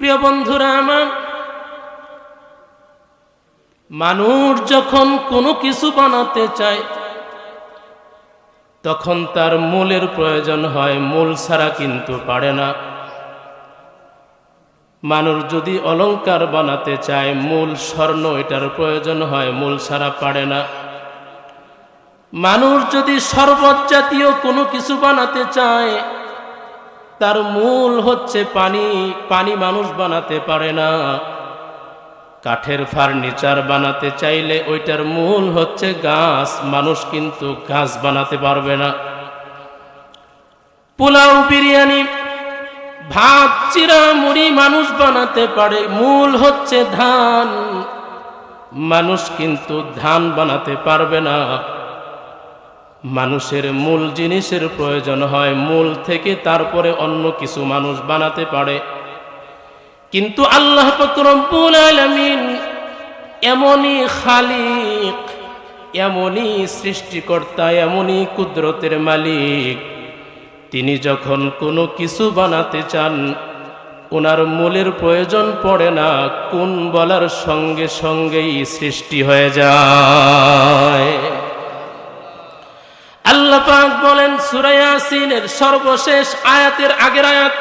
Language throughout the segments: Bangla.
প্রিয় বন্ধুরা আমার, মানুষ যখন কোনো কিছু বানাতে চায়, তখন তার মূলের প্রয়োজন হয়, মূল ছাড়া কিন্তু পারে না। মানুষ যদি অলংকার বানাতে চায়, মূল স্বর্ণ এটার প্রয়োজন হয়, মূল ছাড়া পারে না। মানুষ যদি শরবত জাতীয় কোনো কিছু বানাতে চায় তার মূল হচ্ছে পানি পানি মানুষ বানাতে পারে না। কাঠের ফার্নিচার বানাতে চাইলে ওইটার মূল হচ্ছে গাছ, মানুষ কিন্তু গাছ বানাতে পারবে না। পোলাও, বিরিয়ানি, ভাত চিরা মুড়ি মানুষ বানাতে পারে, মূল হচ্ছে ধান। মানুষ কিন্তু ধান বানাতে পারবে না। মানুষের মূল জিনিসের প্রয়োজন হয়, মূল থেকে তারপরে অন্য কিছু মানুষ বানাতে পারে। কিন্তু আল্লাহ এমনই খালিক, এমনই সৃষ্টিকর্তা, এমনই কুদরতের মালিক। তিনি যখন কোনো কিছু বানাতে চান ওনার মূলের প্রয়োজন পড়ে না, কোন বলার সঙ্গে সঙ্গেই সৃষ্টি হয়ে যায়। বলেন সূরা ইয়াসিনের সর্বশেষ আয়াতের আগের আয়াত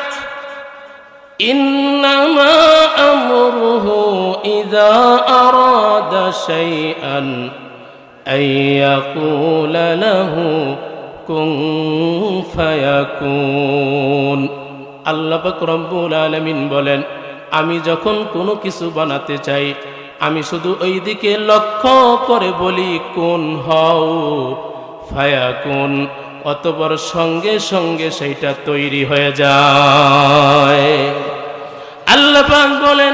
আল্লাহ রব্বুল আলামিন বলেন, আমি যখন কোনো কিছু বানাতে চাই, আমি শুধু ওই দিকে লক্ষ্য করে বলি, কোন হও ফায়াকুন। অতপর সঙ্গে সঙ্গে সেইটা তৈরি হয়ে যায়। আল্লাহ পাক বলেন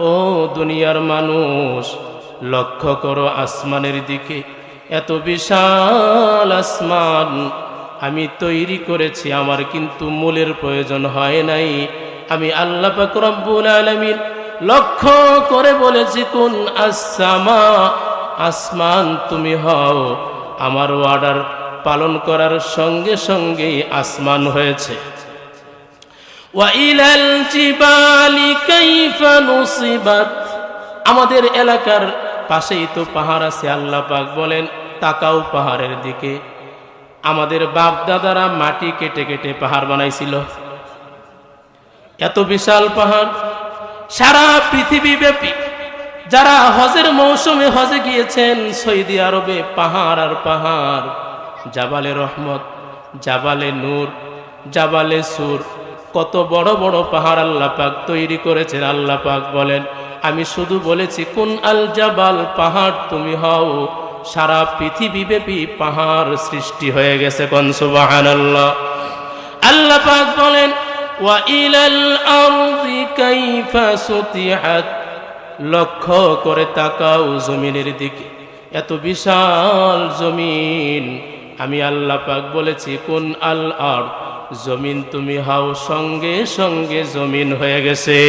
ও দুনিয়ার মানুষ, লক্ষ্য করো আসমানের দিকে, এত বিশাল আসমান আমি তৈরি করেছি, আমার কিন্তু মূলের প্রয়োজন হয় নাই। আমি আল্লাহ পাক রব্বুল আলামিন লক্ষ্য করে বলেছি, কোন আসামা আসমান তুমি হও। আমার অর্ডার পালন করার সঙ্গে সঙ্গেই আসমান হয়েছে। আমাদের এলাকার পাশেই তো পাহাড় আছে, আল্লাহ পাক বলেন, তাকাও পাহাড়ের দিকে। আমাদের বাপ দাদারা মাটি কেটে কেটে পাহাড় বানাইছিল। এত বিশাল পাহাড়। সারা পৃথিবী ব্যাপী যারা হজের মৌসুমে হজে গিয়েছেন, সৌদি আরবে পাহাড় আর পাহাড়, জাবালে রহমত, জাবালে নূর, জাবালে সুর, কত বড় বড় পাহাড় আল্লাহ পাক তৈরি করেছেন। আল্লাহ পাক বলেন, আমি শুধু বলেছি, কোন আল জাবাল, পাহাড় তুমি হও। সারা পৃথিবী ব্যাপী পাহাড় সৃষ্টি হয়ে গেছে কনসুবাহান আল্লাহ আল্লাহ পাক বলেন وإلى الأرض كيف سطحت লক্ষ্য করে তাকাও জমিনের দিকে এত বিশাল জমিন আমি আল্লাহ পাক বলেছি কোন আল আর জমিন তুমি হাও সঙ্গে সঙ্গে জমিন হয়ে গেছে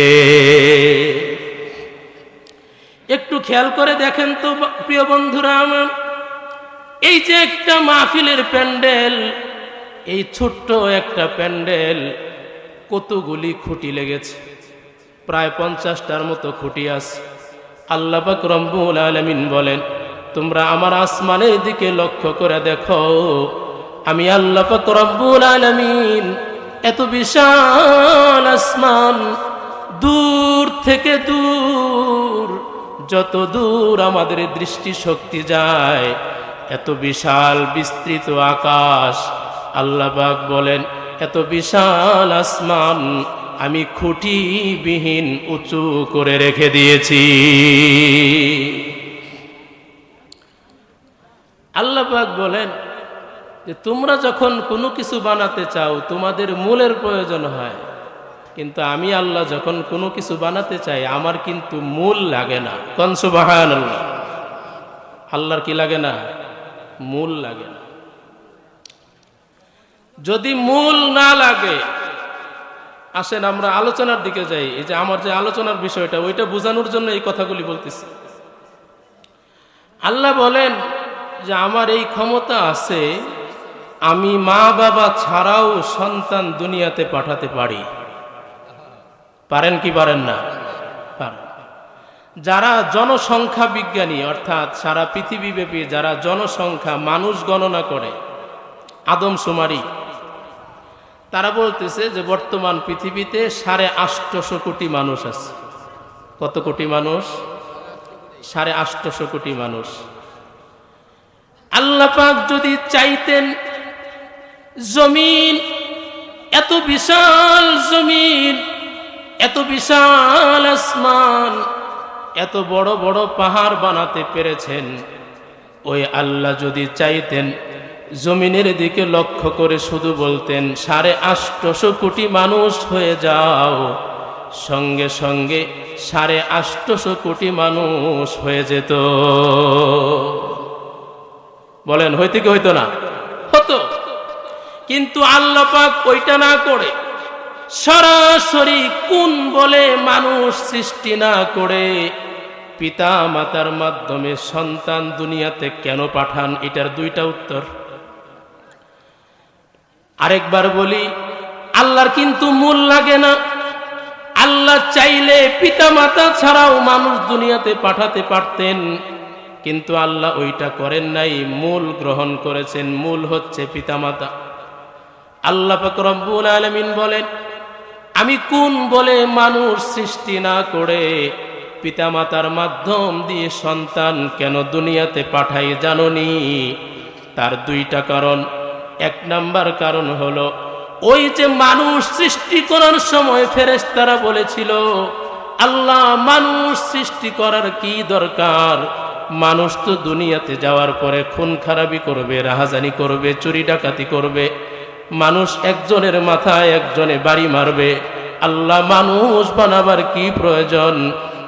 একটু খেয়াল করে দেখেন তো প্রিয় বন্ধুরা আমার এই যে একটা মাহফিলের প্যান্ডেল এই ছোট্ট একটা প্যান্ডেল কতগুলি খুঁটি লেগেছে? প্রায় পঞ্চাশটার মতো খুঁটি আছে। আল্লাহ পাক রব্বুল আলমিন বলেন, তোমরা আমার আসমানের দিকে লক্ষ্য করে দেখো। আমি আল্লাহ রব্বুল আলমিন এত বিশাল আসমান, দূর থেকে দূর, যত দূর আমাদের দৃষ্টি শক্তি যায়, এত বিশাল বিস্তৃত আকাশ। আল্লাহবাক বলেন এত বিশাল আসমান আমি খুঁটিবিহীন উঁচু করে রেখে দিয়েছি। আল্লাপাক বলেন যে, তোমরা যখন কোনো কিছু বানাতে চাও, তোমাদের মূলের প্রয়োজন হয়। কিন্তু আমি আল্লাহ যখন কোনো কিছু বানাতে চাই, আমার কিন্তু মূল লাগে না। কনসুবাহান আল্লাহ আল্লাহর কি লাগে না? মূল লাগে না। যদি মূল না লাগে, আসেন আমরা আলোচনার দিকে যাই। এই যে আমার যে আলোচনার বিষয়টা, ওইটা বোঝানোর জন্য এই কথাগুলি বলতেছি। আল্লাহ বলেন যে আমার এই ক্ষমতা আছে, আমি মা বাবা ছাড়াও সন্তান দুনিয়াতে পাঠাতে পারি। পারেন কি পারেন না? যারা জনসংখ্যা বিজ্ঞানী, অর্থাৎ সারা পৃথিবীব্যাপী যারা জনসংখ্যা মানুষ গণনা করে আদমশুমারি তারা বলতেছে যে বর্তমান পৃথিবীতে সাড়ে আটশোশো কোটি মানুষ আছে। কত কোটি মানুষ? সাড়ে আটশোশো কোটি মানুষ। আল্লাহ পাক যদি চাইতেন জমিন, এত বিশাল জমিন, এত বিশাল আসমান, এত বড় বড় পাহাড় বানাতে পেরেছেন, ওই আল্লাহ যদি চাইতেন জমিনের দিকে লক্ষ্য করে শুধু বলতেন, সাড়ে আটশোশো কোটি মানুষ হয়ে যাও। সঙ্গে সঙ্গে সাড়ে আটশোশো কোটি মানুষ হয়ে যেত। বলেন, হইতে কি হইতো না? হতো। কিন্তু আল্লাহ পাক ওইটা না করে সরাসরি কোন বলে মানুষ সৃষ্টি না করে পিতা মাতার মাধ্যমে সন্তান দুনিয়াতে কেন পাঠান? এটার দুইটা উত্তর। আরেকবার বলি, আল্লাহর কিন্তু মূল লাগে না। আল্লাহ চাইলে পিতা মাতা ছাড়াও মানুষ দুনিয়াতে পাঠাতে পারতেন, কিন্তু আল্লাহ ওইটা করেন নাই, মূল গ্রহণ করেছেন, মূল হচ্ছে পিতামাতা। আল্লাহ রব্বুল আলামিন বলেন, আমি কোন বলে মানুষ সৃষ্টি না করে পিতামাতার মাধ্যম দিয়ে সন্তান কেন দুনিয়াতে পাঠাই জাননি? তার দুইটা কারণ। এক নাম্বার কারণ হলো, ওই যে মানুষ সৃষ্টি করার সময় ফেরেশতারা বলেছিল, আল্লাহ মানুষ সৃষ্টি করার কি দরকার? মানুষ তো দুনিয়াতে যাওয়ার পরে খুন খারাপি করবে, রাহাজানি করবে, চুরি ডাকাতি করবে, মানুষ একজনের মাথায় একজনে বাড়ি মারবে, আল্লাহ মানুষ বানাবার কি প্রয়োজন?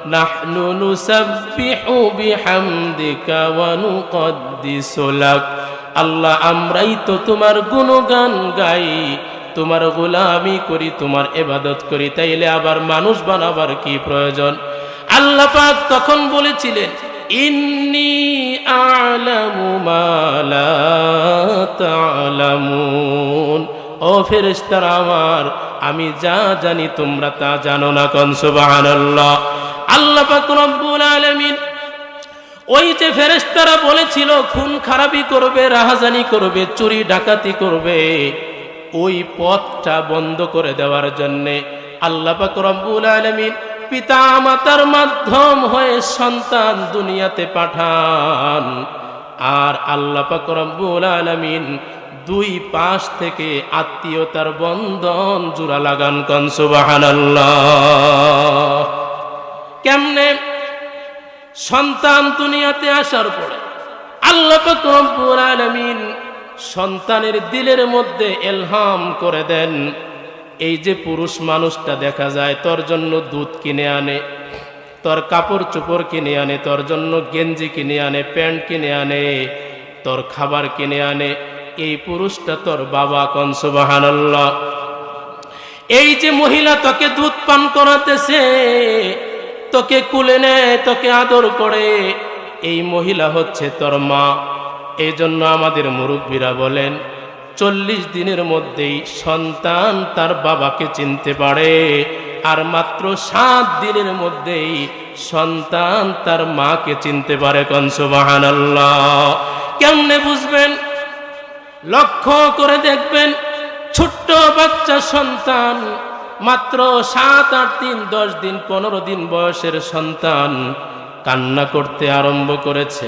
নাহনু নুসাব্বিহু বিহামদিকা ওয়া নুকদ্দিসু লাক। আল্লাহ, আমরাই তো তোমার গুণগান গাই, তোমার গোলামি করি, তোমার এবাদত করি, তাইলে আবার মানুষ বানাবার কি প্রয়োজন? আল্লাহ পাক তখন বলেছিলেন, ইন্নি ও আমার, আমি যা জানি তোমরা তা জানো না কন, সুবহানাল্লাহ। আল্লাহ পাক রব্বুল আলামিন ওই যে ফেরেশতারা বলেছিল, খুন খারাপি করবে, রাহাজানি করবে, চুরি ডাকাতি করবে, ওই পথটা বন্ধ করে দেওয়ার জন্যে আল্লাহ রব্বুল আলামিন পিতা মাতার মাধ্যম হয়ে সন্তান দুনিয়াতে পাঠান। আর আল্লাহ রব্বুল আলামিন দুই পাশ থেকে আত্মীয়তার বন্ধন জোড়া লাগান কন, সুবহানাল্লাহ। কেমনে সন্তান দুনিয়াতে আসার পরে আল্লাহ রব্বুল আলামিন সন্তানের দিলের মধ্যে এলহাম করে দেন। এই যে পুরুষ মানুষটা দেখা যায়, তোর জন্য দুধ কিনে আনে, তোর কাপড় চোপড় কিনে আনে, তোর জন্য গেঞ্জি কিনে আনে, প্যান্ট কিনে আনে, তোর খাবার কিনে আনে, এই পুরুষটা তোর বাবা কনসুবাহান্লাহ এই যে মহিলা তোকে দুধ পান করাতেছে তোকে কুলে নেয় তোকে আদর করে। এই মহিলা হচ্ছে তোর মা। এই জন্য আমাদের মুরব্বীরা বলেন, চল্লিশ দিনের মধ্যেই সন্তান তার বাবাকে চিনতে পারে। আর মাত্র সাত দিনের মধ্যেই সন্তান তার মাকে চিনতে পারে কনসুবাহান কেমনে বুঝবেন? লক্ষ্য করে দেখবেন, ছোট্ট বাচ্চা সন্তান মাত্র সাত আট দিন, দশ দিন, পনেরো দিন বয়সের সন্তান কান্না করতে আরম্ভ করেছে।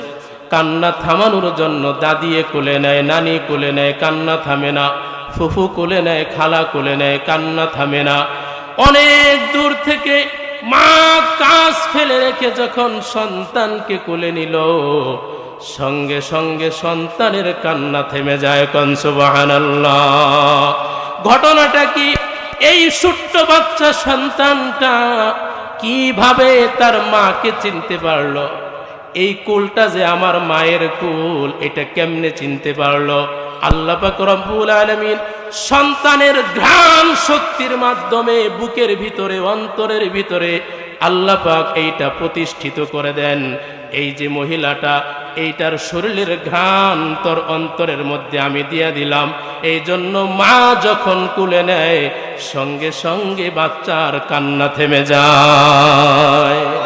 কান্না থামানোর জন্য দাদিয়ে কোলে নেয়, নানি কোলে নেয়, কান্না থামে না, ফুফু কোলে নেয়, খালা কোলে নেয়, কান্না থামে না। অনেক দূর থেকে মা কাজ ফেলে রেখে যখন সন্তানকে কোলে নিল, সঙ্গে সঙ্গে সন্তানের কান্না থেমে যায় কনসুবাহান ঘটনাটা কি এই ছোট্ট বাচ্চা সন্তানটা কীভাবে তার মাকে চিনতে পারল? এই কুলটা যে আমার মায়ের কুল, এটা কেমনে চিনতে পারল? আল্লাহ রব্বুল আলামিন সন্তানের ঘ্রাণ শক্তির মাধ্যমে বুকের ভিতরে, অন্তরের ভিতরে আল্লাহ পাক এইটা প্রতিষ্ঠিত করে দেন। এই যে মহিলাটা, এইটার শরীরের ঘ্রাণ তোর অন্তরের মধ্যে আমি দিয়ে দিলাম। এই জন্য মা যখন কুলে নেয় সঙ্গে সঙ্গে বাচ্চার কান্না থেমে যায়।